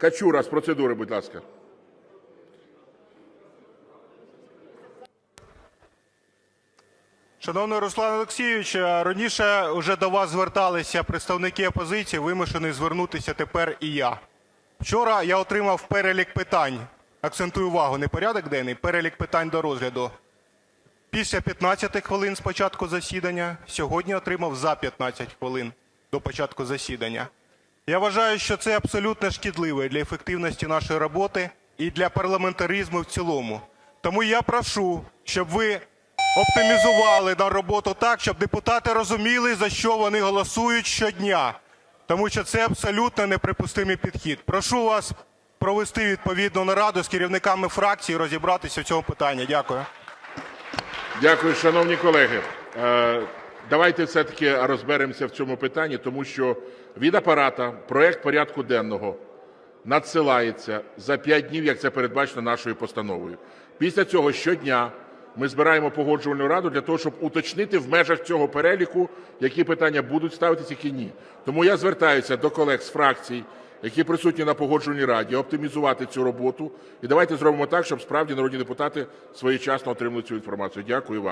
Качура з процедури, будь ласка. Шановний Руслан Олексійович, е, раніше вже до вас зверталися представники опозиції, вимушений звернутися тепер і я. Вчора я отримав перелік питань. Акцентую увагу, не порядок денний, перелік питань до розгляду. Після 15 хвилин з початку засідання, сьогодні отримав за 15 хвилин до початку засідання. Я вважаю, що це абсолютно шкідливо для ефективності нашої роботи і для парламентаризму в цілому. Тому я прошу, щоб ви оптимізували роботу так, щоб депутати розуміли, за що вони голосують щодня. Тому що це абсолютно неприпустимий підхід. Прошу вас провести відповідну нараду з керівниками фракцій і розібратися в цьому питанні. Дякую. Дякую, шановні колеги. Давайте все-таки розберемося в цьому питанні, тому що від апарата проект порядку денного надсилається за 5 днів, як це передбачено нашою постановою. Після цього щодня ми збираємо погоджувальну раду для того, щоб уточнити в межах цього переліку, які питання будуть ставитися, які ні. Тому я звертаюся до колег з фракцій, які присутні на погоджувальній раді, оптимізувати цю роботу. І давайте зробимо так, щоб справді народні депутати своєчасно отримали цю інформацію. Дякую вам.